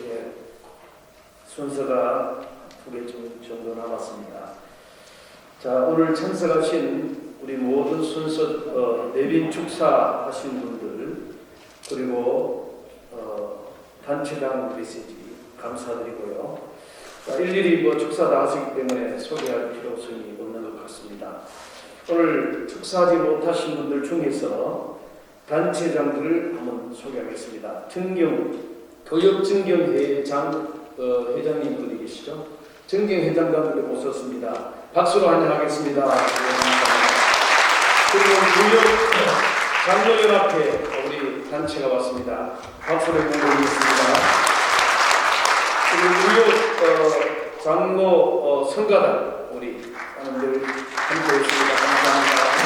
예, 순서가 두 개 정도 남았습니다. 자, 오늘 참석하신 우리 모든 순서 어, 내빈 축사 하신 분들 그리고 어, 단체장 메시지 감사드리고요. 자, 일일이 뭐 축사 나가시기 때문에 소개할 필요성이 없는 것 같습니다. 오늘 축사하지 못하신 분들 중에서 단체장들을 한번 소개하겠습니다. 증경 교육증경회장 어, 회장님 어디 계시죠? 증경회장단을 모셨습니다. 박수로 환영하겠습니다. 네, 감사합니다. 그리고 교육 장로연합회 우리 단체가 왔습니다. 박수로 부탁드리겠습니다. 그리고 교육 어, 장로 어, 성가단 우리 사람들 함께 했습니다. 감사합니다.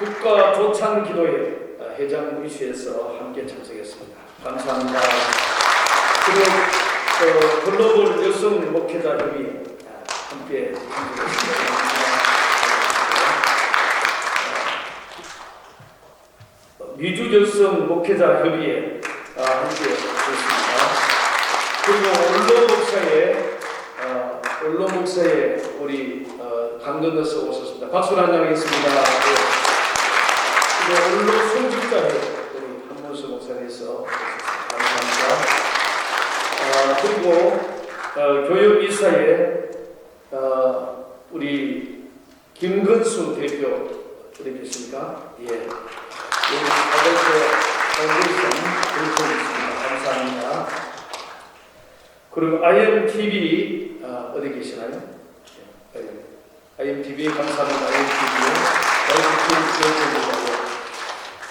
국가 조찬 기도회 어, 회장 위시에서 함께 참석했습니다. 감사합니다. 그리고 어, 글로벌 여성 목회자 협의회 어, 함께 참석했습니다. 어, 미주 여성 목회자 협의회 어, 함께 했습니다. 그리고 언론 목사의 어, 언론 목사의 우리 어, 강건너서 오셨습니다. 박수를 한장 하겠습니다. 네. 언론 성직자회 우리 한문수 목사님께서 감사합니다. 아, 그리고 어, 교육이사회 어, 우리 김근수 대표 어디 계십니까? 예. 우리 아버지 강근수 대표 있습니다. 감사합니다. 그리고 IMTV 어, 어디 계시나요? 예, IMTV 감사합니다. IMTV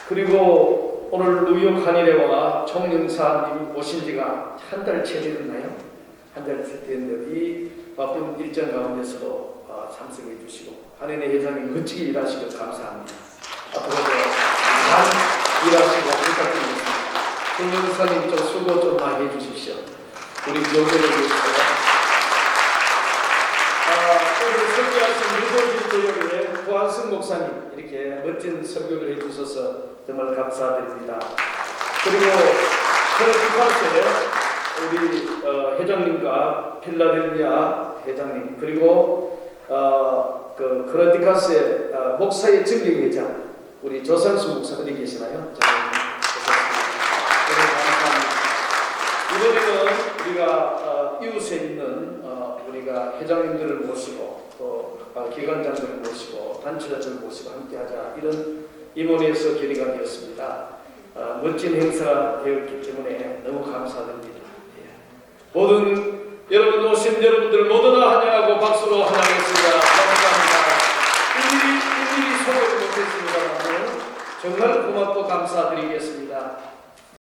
그리고 오늘 뉴욕 한일회와 총영사님 오신 지가 한달채 되었나요? 한달채 됐는데 이 바쁜 일정 가운데서도 어, 참석해 주시고 한인회 회장님 멋지게 일하시고 감사합니다. 앞으로도 잘 일하시고 부탁드리겠습니다. 총영사님 좀 수고 좀 많이 해 주십시오. 우리 교회를 위해서 설교하신 유도진 교육의 구한승 목사님 이렇게 멋진 설교를 해주셔서 정말 감사드립니다. 그리고 크레티파스의 우리 어, 회장님과 필라델피아 회장님 그리고 어, 그 크레티카스의 어, 목사의 증경회장 우리 조상수 목사 어디 계시나요? 자. 이번에는 우리가 어, 이웃에 있는 어, 우리가 회장님들을 모시고 또 어, 기관장들을 모시고 단체장들을 모시고 함께하자 이런 임원에서 결의가 되었습니다. 어, 멋진 행사가 되었기 때문에 너무 감사드립니다. 예. 모든 여러분 오신 여러분들 모두 다 환영하고 박수로 환영하겠습니다. 감사합니다. 일일이 소개를 못했습니다만 정말 고맙고 감사드리겠습니다.